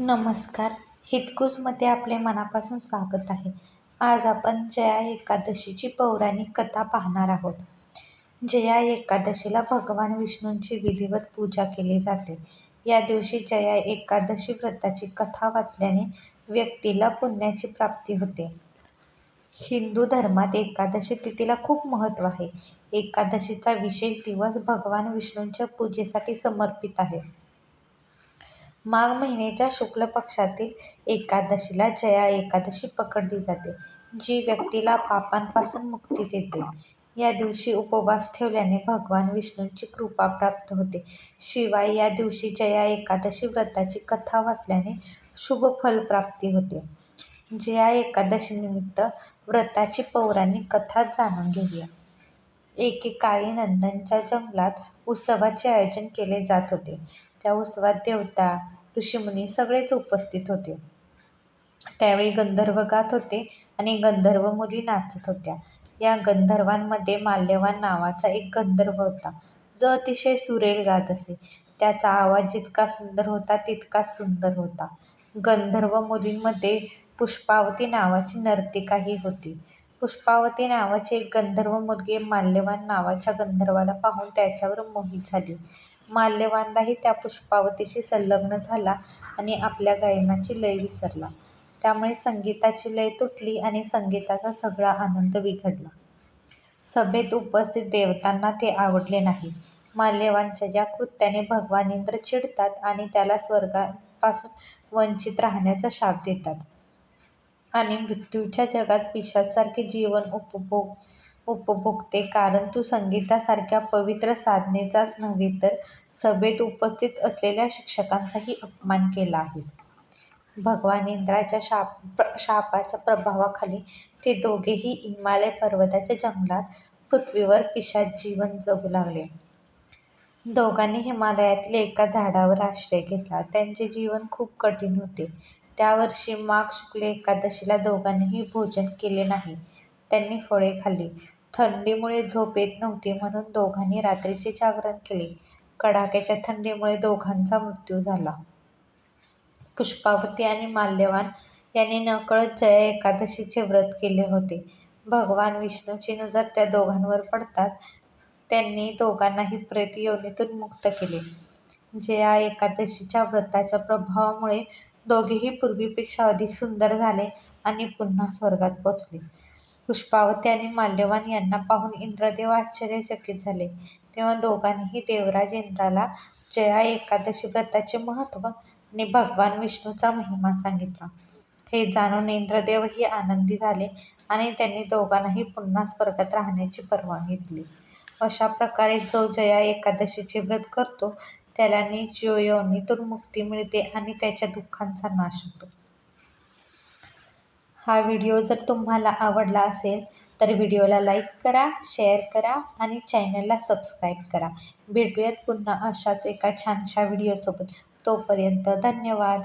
नमस्कार. हितकुसमध्ये आपले मनापासून स्वागत आहे. आज आपण जया एकादशीची पौराणिक कथा पाहणार आहोत. जया एकादशीला भगवान विष्णूंची विधिवत पूजा केली जाते. या दिवशी जया एकादशी व्रताची कथा वाचल्याने व्यक्तीला पुण्याची प्राप्ती होते. हिंदू धर्मात एकादशी तिथीला खूप महत्त्व आहे. एकादशीचा विशेष दिवस भगवान विष्णूंच्या पूजेसाठी समर्पित आहे. माघ महिन्याच्या शुक्ल पक्षातील एकादशीला जया एकादशी पकडली जाते जी व्यक्तीला पापांपासून मुक्ती देते. या दिवशी उपवास ठेवल्याने भगवान विष्णूंची कृपा प्राप्त होते. शिवाय या दिवशी जया एकादशी व्रताची कथा वाचल्याने शुभ फलप्राप्ती होते. जया एकादशीनिमित्त व्रताची पौराणिक कथा जाणून घेऊया. एकेकाळी नंदनच्या जंगलात उत्सवाचे आयोजन केले जात होते. त्या उत्सवात देवता ऋषीमुनी सगळेच उपस्थित होते. त्यावेळी गंधर्व गात होते आणि गंधर्व मुली नाचत होत्या. या गंधर्वांमध्ये माल्यवान नावाचा एक गंधर्व होता. जो अतिशय सुरेल गात असे. त्याचा आवाज जितका सुंदर होता तितकाच सुंदर होता. गंधर्व मुलींमध्ये पुष्पावती नावाची नर्तिकाही होती. पुष्पावती नावाची एक गंधर्व मुलगी माल्यवान नावाच्या गंधर्वाला पाहून त्याच्यावर मोहित झाली. माल्यवानलाही त्या पुष्पावतीशी संलग्न झाला आणि आपल्या गायनाची लय विसरला. त्यामुळे संगीताची लय तुटली आणि संगीताचा सगळा आनंद बिघडला. सभेत उपस्थित देवतांना ते आवडले नाही. माल्यवानच्या या कृत्याने भगवान इंद्र चिडतात आणि त्याला स्वर्गापासून वंचित राहण्याचा शाप देतात. आणि मृत्यूच्या जगात पिशाचासारखे जीवन उपभोग उपभोगते. कारण तू संगीतासारख्या पवित्र साधनेचाच नव्हे तर सभेत उपस्थित असलेल्या शिक्षकांचाही अपमान केला आहेस. भगवान इंद्राच्या शाप शापाच्या प्रभावाखाली ते दोघेही हिमालय पर्वताच्या जंगलात पृथ्वीवर पिशाच जीवन जगू लागले. दोघांनी हिमालयातील एका झाडावर आश्रय घेतला. त्यांचे जीवन खूप कठीण होते. त्या वर्षी माघ शुक्ल एकादशीला दोघांनीही भोजन केले नाही. त्यांनी फळे खाल्ली. थंडीमुळे झोप येत नव्हती म्हणून दोघांनी रात्रीचे जागरण केले. कडाक्याच्या थंडीमुळे दोघांचा मृत्यू झाला. पुष्पावती आणि माल्यवान यांनी नकळत जया एकादशीचे व्रत केले होते. भगवान विष्णूची नजर त्या दोघांवर पडताच त्यांनी दोघांनाही प्रेत योनीतून मुक्त केले. जया एकादशीच्या व्रताच्या प्रभावामुळे दोघेही पूर्वीपेक्षा अधिक सुंदर झाले आणि पुन्हा स्वर्गात पोचले. पुष्पावती आणि माल्यवान यांना पाहून इंद्रदेव आश्चर्यचकित झाले. तेव्हा दोघांनीही देवराज इंद्राला जया एकादशी व्रताचे महत्त्व आणि भगवान विष्णूचा महिमा सांगितला. हे जाणून इंद्रदेवही आनंदी झाले आणि त्यांनी दोघांनाही पुन्हा स्वर्गात राहण्याची परवानगी दिली. अशा प्रकारे जो जया एकादशीचे व्रत करतो त्याला नीच योनीतून मुक्ती मिळते आणि त्याच्या दुःखांचा नाश होतो. हा व्हिडिओ जर तुम्हाला आवडला असेल तर व्हिडिओला लाईक करा शेअर करा आणि चॅनलला सबस्क्राईब करा. भेटूयात पुन्हा अशाच एका छानशा व्हिडिओसोबत. तोपर्यंत धन्यवाद.